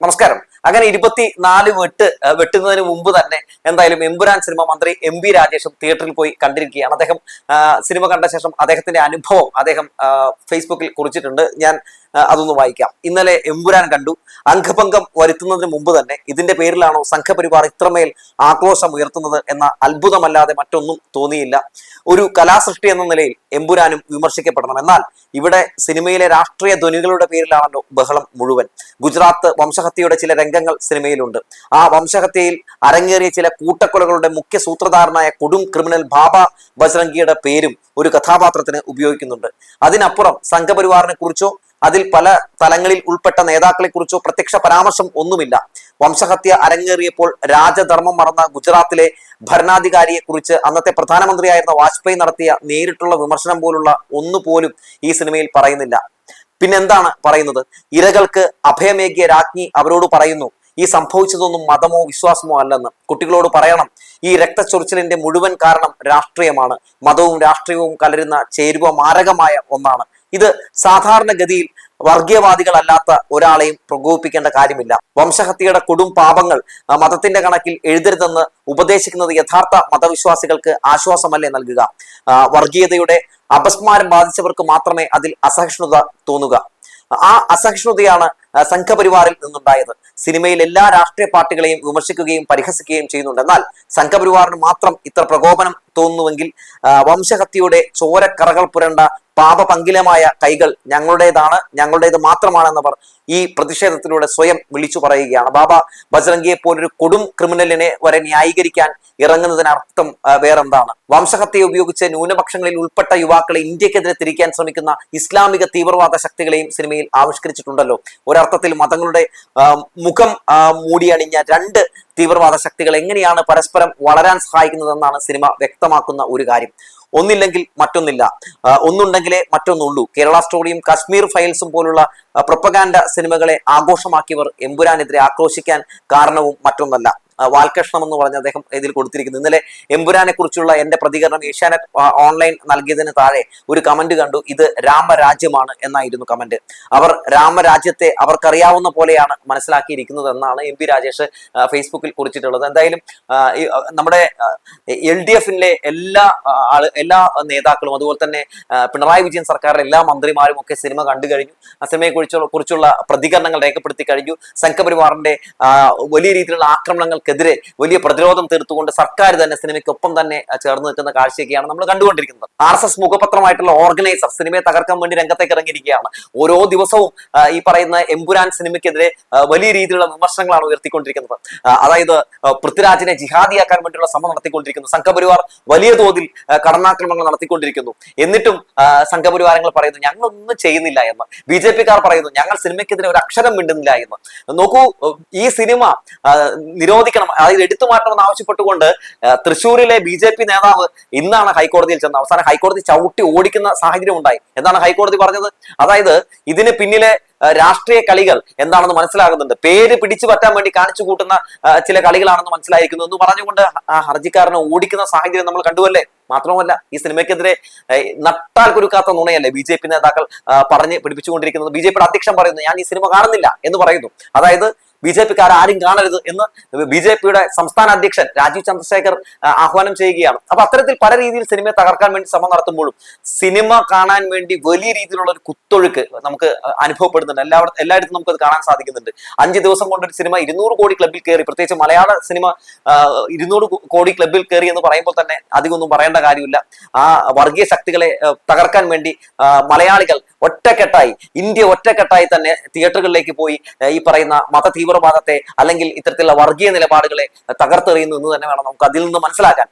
നമസ്കാരം. അങ്ങനെ ഇരുപത്തി നാല് വെട്ട് വെട്ടുന്നതിന് മുമ്പ് തന്നെ എന്തായാലും എമ്പുരാൻ സിനിമ മന്ത്രി എം ബി രാജേഷും തിയേറ്ററിൽ പോയി കണ്ടിരിക്കുകയാണ്. അദ്ദേഹം സിനിമ കണ്ട ശേഷം അദ്ദേഹത്തിന്റെ അനുഭവം അദ്ദേഹം ഫേസ്ബുക്കിൽ കുറിച്ചിട്ടുണ്ട്. ഞാൻ അതൊന്ന് വായിക്കാം. ഇന്നലെ എമ്പുരാൻ കണ്ടു. അംഗഭംഗം വരുത്തുന്നതിന് മുമ്പ് തന്നെ ഇതിന്റെ പേരിലാണോ സംഘപരിവാർ ഇത്രമേൽ ആക്രോശം ഉയർത്തുന്നത് എന്ന അത്ഭുതമല്ലാതെ മറ്റൊന്നും തോന്നിയില്ല. ഒരു കലാസൃഷ്ടി എന്ന നിലയിൽ എമ്പുരാനും വിമർശിക്കപ്പെടണം. എന്നാൽ ഇവിടെ സിനിമയിലെ രാഷ്ട്രീയ ധ്വനികളുടെ പേരിലാണല്ലോ ബഹളം മുഴുവൻ. ഗുജറാത്ത് വംശഹത്യയുടെ ചില രംഗങ്ങൾ സിനിമയിലുണ്ട്. ആ വംശഹത്യയിൽ അരങ്ങേറിയ ചില കൂട്ടക്കൊലകളുടെ മുഖ്യ സൂത്രധാരനായ കൊടും ക്രിമിനൽ ബാബ ബജ്രംഗിയുടെ പേരും ഒരു കഥാപാത്രത്തിന് ഉപയോഗിക്കുന്നുണ്ട്. അതിനപ്പുറം സംഘപരിവാറിനെ കുറിച്ചോ അതിൽ പല തലങ്ങളിൽ ഉൾപ്പെട്ട നേതാക്കളെ കുറിച്ചോ പ്രത്യക്ഷ പരാമർശം ഒന്നുമില്ല. വംശഹത്യ അരങ്ങേറിയപ്പോൾ രാജധർമ്മം മറന്ന ഗുജറാത്തിലെ ഭരണാധികാരിയെ കുറിച്ച് അന്നത്തെ പ്രധാനമന്ത്രിയായിരുന്ന വാജ്പേയി നടത്തിയ നേരിട്ടുള്ള വിമർശനം പോലുള്ള ഒന്നുപോലും ഈ സിനിമയിൽ പറയുന്നില്ല. പിന്നെന്താണ് പറയുന്നത്? ഇരകൾക്ക് അഭയമേകിയ രാജ്ഞി അവരോട് പറയുന്നു ഈ സംഭവിച്ചതൊന്നും മതമോ വിശ്വാസമോ അല്ലെന്ന്. കുട്ടികളോട് പറയണം ഈ രക്തച്ചൊറിച്ചിലിന്റെ മുഴുവൻ കാരണം രാഷ്ട്രീയമാണ്. മതവും രാഷ്ട്രീയവും കലരുന്ന ചേരുവ മാരകമായ ഒന്നാണ്. ഇത് സാധാരണഗതിയിൽ വർഗീയവാദികളല്ലാത്ത ഒരാളെയും പ്രകോപിപ്പിക്കേണ്ട കാര്യമില്ല. വംശഹത്യയുടെ കൊടും പാപങ്ങൾ മതത്തിന്റെ കണക്കിൽ എഴുതരുതെന്ന് ഉപദേശിക്കുന്നത് യഥാർത്ഥ മതവിശ്വാസികൾക്ക് ആശ്വാസമല്ലേ നൽകുക? വർഗീയതയുടെ അപസ്മാരം ബാധിച്ചവർക്ക് മാത്രമേ അതിൽ അസഹിഷ്ണുത തോന്നുക. ആ അസഹിഷ്ണുതയാണ് സംഘപരിവാറിൽ നിന്നുണ്ടായത്. സിനിമയിൽ എല്ലാ രാഷ്ട്രീയ പാർട്ടികളെയും വിമർശിക്കുകയും പരിഹസിക്കുകയും ചെയ്യുന്നുണ്ടെന്നാൽ സംഘപരിവാറിന് മാത്രം ഇത്ര പ്രകോപനം തോന്നുന്നുവെങ്കിൽ വംശഹത്യയുടെ ചോരക്കറകൾ പുരണ്ട പാപപങ്കിലമായ കൈകൾ ഞങ്ങളുടേതാണ് ഞങ്ങളുടേത് മാത്രമാണെന്നവർ ഈ പ്രതിഷേധത്തിലൂടെ സ്വയം വിളിച്ചു പറയുകയാണ്. ബാബ ബജ്രംഗിയെ പോലൊരു കൊടും ക്രിമിനലിനെ വരെ ന്യായീകരിക്കാൻ ഇറങ്ങുന്നതിനർത്ഥം അർത്ഥം വേറെന്താണ്? വംശഹത്യ ഉപയോഗിച്ച് ന്യൂനപക്ഷങ്ങളിൽ ഉൾപ്പെട്ട യുവാക്കളെ ഇന്ത്യക്കെതിരെ തിരിക്കാൻ ശ്രമിക്കുന്ന ഇസ്ലാമിക തീവ്രവാദ ശക്തികളെയും സിനിമയിൽ ആവിഷ്കരിച്ചിട്ടുണ്ടല്ലോ. ഒരർത്ഥത്തിൽ മതങ്ങളുടെ മുഖം മൂടിയണിഞ്ഞ രണ്ട് തീവ്രവാദ ശക്തികൾ എങ്ങനെയാണ് പരസ്പരം വളരാൻ സഹായിക്കുന്നതെന്നാണ് സിനിമ വ്യക്തമാക്കുന്ന ഒരു കാര്യം. ഒന്നില്ലെങ്കിൽ മറ്റൊന്നില്ല. ഒന്നുണ്ടെങ്കിലേ മറ്റൊന്നുള്ളൂ. കേരള സ്റ്റോറിയും കാശ്മീർ ഫയൽസും പോലുള്ള പ്രൊപ്പഗാൻഡ സിനിമകളെ ആഘോഷമാക്കിയവർ എമ്പുരാനെതിരെ ആക്രോശിക്കാൻ കാരണവും മറ്റൊന്നല്ല. വാൽകൃഷ്ണം എന്ന് പറഞ്ഞ അദ്ദേഹം ഇതിൽ കൊടുത്തിരിക്കുന്നു. ഇന്നലെ എമ്പുരാനെ കുറിച്ചുള്ള എന്റെ പ്രതികരണം ഏഷ്യാനെറ്റ് ഓൺലൈൻ നൽകിയതിന് താഴെ ഒരു കമന്റ് കണ്ടു. ഇത് രാമരാജ്യമാണ് എന്നായിരുന്നു കമന്റ് അവർ രാമരാജ്യത്തെ അവർക്കറിയാവുന്ന പോലെയാണ് മനസ്സിലാക്കിയിരിക്കുന്നത് എന്നാണ് എം പി രാജേഷ് ഫേസ്ബുക്കിൽ കുറിച്ചിട്ടുള്ളത്. എന്തായാലും നമ്മുടെ എൽ ഡി എഫിലെ എല്ലാ ആൾ എല്ലാ നേതാക്കളും അതുപോലെ തന്നെ പിണറായി വിജയൻ സർക്കാരിലെ എല്ലാ മന്ത്രിമാരും ഒക്കെ സിനിമ കണ്ടു കഴിഞ്ഞു. ആ സിനിമയെ കുറിച്ചുള്ള കുറിച്ചുള്ള പ്രതികരണങ്ങൾ രേഖപ്പെടുത്തി കഴിഞ്ഞു. സംഘപരിവാറിന്റെ വലിയ രീതിയിലുള്ള ആക്രമണങ്ങൾക്കെതിരെ വലിയ പ്രതിരോധം തീർത്തുകൊണ്ട് സർക്കാർ തന്നെ സിനിമയ്ക്കൊപ്പം തന്നെ ചേർന്ന് നിൽക്കുന്ന കാഴ്ചയൊക്കെയാണ് നമ്മൾ കണ്ടുകൊണ്ടിരിക്കുന്നത്. ആർ എസ് എസ് മുഖപത്രമായിട്ടുള്ള ഓർഗനൈസർ സിനിമയെ തകർക്കാൻ വേണ്ടി രംഗത്തേക്ക് ഇറങ്ങിയിരിക്കുകയാണ്. ഓരോ ദിവസവും ഈ പറയുന്ന എംപുരാൻ സിനിമയ്ക്കെതിരെ വലിയ രീതിയിലുള്ള വിമർശനങ്ങളാണ് ഉയർത്തിക്കൊണ്ടിരിക്കുന്നത്. അതായത് പൃഥ്വിരാജിനെ ജിഹാദിയാക്കാൻ വേണ്ടിയുള്ള ശ്രമം നടത്തിക്കൊണ്ടിരിക്കുന്നു. സംഘപരിവാർ വലിയ തോതിൽ കടന്നാക്രമണങ്ങൾ നടത്തിക്കൊണ്ടിരിക്കുന്നു. എന്നിട്ടും സംഘപരിവാരങ്ങൾ പറയുന്നു ഞങ്ങളൊന്നും ചെയ്യുന്നില്ല എന്ന്. ബി ജെ പിക്കാർ പറയുന്നു ഞങ്ങൾ സിനിമയ്ക്കെതിരെ ഒരു അക്ഷരം മിണ്ടുന്നില്ല എന്ന്. നോക്കൂ ഈ സിനിമ ആ, നിരോധിക്കണം അതായത് എടുത്തു മാറ്റണമെന്ന് ആവശ്യപ്പെട്ടുകൊണ്ട് തൃശ്ശൂരിലെ ബി ജെ പി നേതാവ് ഇന്നാണ് ഹൈക്കോടതിയിൽ ചെന്നത്. അവസാനം ഹൈക്കോടതി ചവിട്ടി ഓടിക്കുന്ന സാഹചര്യം ഉണ്ടായി എന്താണ് ഹൈക്കോടതി പറഞ്ഞത്? അതായത് ഇതിന് പിന്നിലെ രാഷ്ട്രീയ കളികൾ എന്താണെന്ന് മനസ്സിലാകുന്നുണ്ട്. പേര് പിടിച്ചു പറ്റാൻ വേണ്ടി കാണിച്ചു കൂട്ടുന്ന ചില കളികളാണെന്ന് മനസ്സിലായിരിക്കുന്നു എന്ന് പറഞ്ഞുകൊണ്ട് ആ ഹർജിക്കാരനെ ഓടിക്കുന്ന സാഹചര്യം നമ്മൾ കണ്ടുവല്ലേ? മാത്രമല്ല ഈ സിനിമയ്ക്കെതിരെ നട്ടാൽ കുരുക്കാത്ത നുണയല്ലേ ബി ജെ പി നേതാക്കൾ പറഞ്ഞ് പിടിപ്പിച്ചുകൊണ്ടിരിക്കുന്നത്? ബി ജെ പിയുടെ അധ്യക്ഷൻ പറയുന്നു ഞാൻ ഈ സിനിമ കാണുന്നില്ല എന്ന് പറയുന്നു. അതായത് ബി ജെ പിക്കാർ ആരും കാണരുത് എന്ന് ബി ജെ പിയുടെ സംസ്ഥാന അധ്യക്ഷൻ രാജീവ് ചന്ദ്രശേഖർ ആഹ്വാനം ചെയ്യുകയാണ്. അപ്പൊ അത്തരത്തിൽ പല രീതിയിൽ സിനിമയെ തകർക്കാൻ വേണ്ടി ശ്രമം നടത്തുമ്പോഴും സിനിമ കാണാൻ വേണ്ടി വലിയ രീതിയിലുള്ള ഒരു കുത്തൊഴുക്ക് നമുക്ക് അനുഭവപ്പെടുന്നുണ്ട്. എല്ലായിടത്തും എല്ലായിടത്തും നമുക്ക് അത് കാണാൻ സാധിക്കുന്നുണ്ട്. അഞ്ച് ദിവസം കൊണ്ട് ഒരു സിനിമ ഇരുന്നൂറ് കോടി ക്ലബിൽ കയറി പ്രത്യേകിച്ച് മലയാള സിനിമ ഇരുന്നൂറ് കോടി ക്ലബിൽ കയറി എന്ന് പറയുമ്പോൾ തന്നെ അധികമൊന്നും പറയേണ്ട കാര്യമില്ല. ആ വർഗീയ ശക്തികളെ തകർക്കാൻ വേണ്ടി മലയാളികൾ ഒറ്റക്കെട്ടായി ഇന്ത്യ ഒറ്റക്കെട്ടായി തന്നെ തിയേറ്ററുകളിലേക്ക് പോയി ഈ പറയുന്ന മത തീവ്രവാദത്തെ അല്ലെങ്കിൽ ഇത്തരത്തിലുള്ള വർഗീയ നിലപാടുകളെ തകർത്തെറിയുന്നു എന്ന് തന്നെ വേണം നമുക്ക് അതിൽ നിന്ന് മനസ്സിലാക്കാൻ.